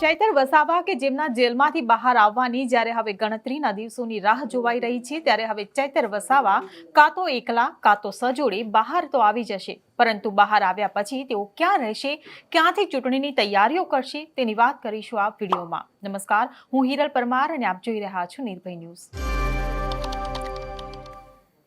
ચૈતર વસાવા કે જેમના જેલમાંથી બહાર આવવાની જ્યારે હવે ગણતરીના દિવસોની રાહ જોવાઈ રહી છે, ત્યારે હવે ચૈતર વસાવા કાં તો એકલા, કાં તો સજોડે બહાર તો આવી જશે. પરંતુ બહાર આવ્યા પછી તેઓ ક્યાં રહેશે, ક્યાંથી ચૂંટણીની તૈયારીઓ કરશે, તેની વાત કરીશું આ વિડીયોમાં. નમસ્કાર, હું હિરલ પરમાર અને આપ જોઈ રહ્યા છો નિર્ભય ન્યૂઝ.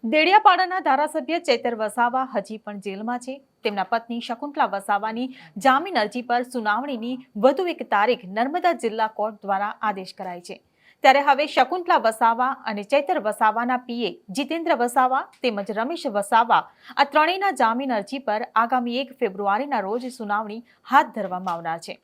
દેડિયાપાડાના ધારાસભ્ય ચેતર વસાવા હજી પણ જેલમાં છે. તેમના પત્ની શકુંતલા વસાવાની જામીન અરજી પર સુનાવણીની વધુ એક તારીખ નર્મદા જિલ્લા કોર્ટ દ્વારા આદેશ કરાઈ છે. ત્યારે હવે શકુંતલા વસાવા અને ચૈતર વસાવાના પીએ જીતેન્દ્ર વસાવા તેમજ રમેશ વસાવા આ ત્રણેયના જામીન અરજી પર આગામી એક ફેબ્રુઆરીના રોજ સુનાવણી હાથ ધરવામાં આવનાર છે.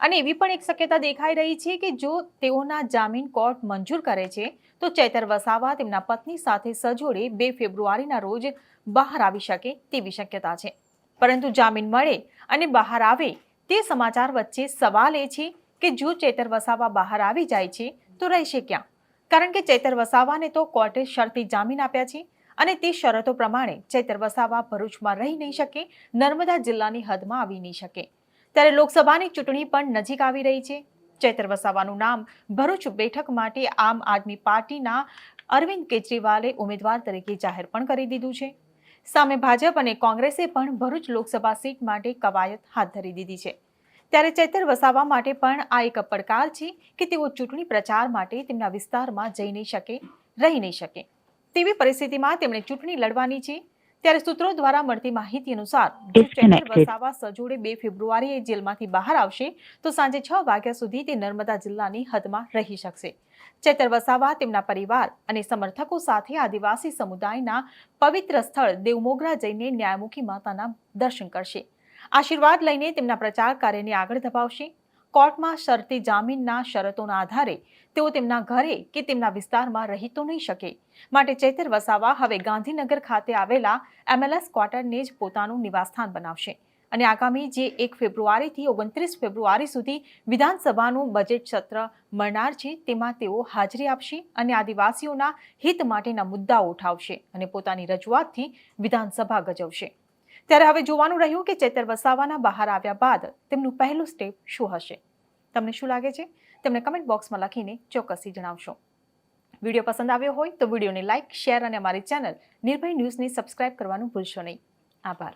અને એવી પણ એક શક્યતા દેખાઈ રહી છે કે જો તેઓના જામીન કોર્ટ મંજૂર કરે છે, તો ચૈતર વસાવા તેમના પત્ની સાથે સજોડે બે ફેબ્રુઆરીના રોજ બહાર આવી શકે તેવી શક્યતા છે. પરંતુ જામીન મળે અને બહાર આવે, તે સમાચાર વચ્ચે સવાલ એ છે કે જો ચેતર વસાવા બહાર આવી જાય છે, તો રહેશે ક્યાં? કારણ કે ચૈતર વસાવાને તો કોર્ટે શરતી જામીન આપ્યા છે અને તે શરતો પ્રમાણે ચૈતર વસાવા ભરૂચમાં રહી નહીં શકે, નર્મદા જિલ્લાની હદમાં આવી નહીં શકે. ત્યારે લોકસભાની ચૂંટણી પણ નજીક આવી રહી છે. ચૈતર વસાવાનું નામ ભરૂચ બેઠક માટે આમ આદમી પાર્ટીના અરવિંદ કેજરીવાલે ઉમેદવાર તરીકે જાહેર પણ કરી દીધું છે. સામે ભાજપ અને કોંગ્રેસે પણ ભરૂચ લોકસભા સીટ માટે કવાયત હાથ ધરી દીધી છે. ત્યારે ચૈતર વસાવા માટે પણ આ એક પડકાર છે કે તેઓ ચૂંટણી પ્રચાર માટે તેમના વિસ્તારમાં જઈ નહીં શકે, રહી નહીં શકે. તેવી પરિસ્થિતિમાં તેમણે ચૂંટણી લડવાની છે. ત્યારે સૂત્રો દ્વારા મળતી માહિતી અનુસાર. વસાવા સજોડે બે ફેબ્રુઆરીએ જેલમાંથી બહાર આવશે તો સાંજે છ વાગ્યા સુધી તે નર્મદા જિલ્લાની હદમાં રહી શકશે. ચેતર વસાવા તેમના પરિવાર અને સમર્થકો સાથે આદિવાસી સમુદાયના પવિત્ર સ્થળ દેવમોગરા જઈને ન્યાયમુખી માતાના દર્શન કરશે. આશીર્વાદ લઈને તેમના પ્રચાર કાર્યને આગળ ધપાવશે. કોર્ટમાં શરતી જામીનના શરતોના આધારે તેઓ તેમના ઘરે કે તેમના વિસ્તારમાં રહી તો નહીં શકે. માટે ચૈતર વસાવા હવે ગાંધીનગર ખાતે આવેલા એમએલએસ ક્વાર્ટરને જ પોતાનું નિવાસસ્થાન બનાવશે. અને આગામી જે એક ફેબ્રુઆરીથી ઓગણત્રીસ ફેબ્રુઆરી સુધી વિધાનસભાનું બજેટ સત્ર મળનાર છે, તેમાં તેઓ હાજરી આપશે અને આદિવાસીઓના હિત માટેના મુદ્દાઓ ઉઠાવશે અને પોતાની રજૂઆતથી વિધાનસભા ગજવશે. ત્યારે હવે જોવાનું રહ્યું કે ચેતર વસાવાના બહાર આવ્યા બાદ તેમનું પહેલું સ્ટેપ શું હશે? તમને શું લાગે છે? તેમને કમેન્ટ બોક્સમાં લખીને ચોક્કસથી જણાવશો. વીડિયો પસંદ આવ્યો હોય તો વિડીયોને લાઇક શેર અને અમારી ચેનલ નિર્ભય ન્યૂઝને સબસ્ક્રાઇબ કરવાનું ભૂલશો નહીં. આભાર.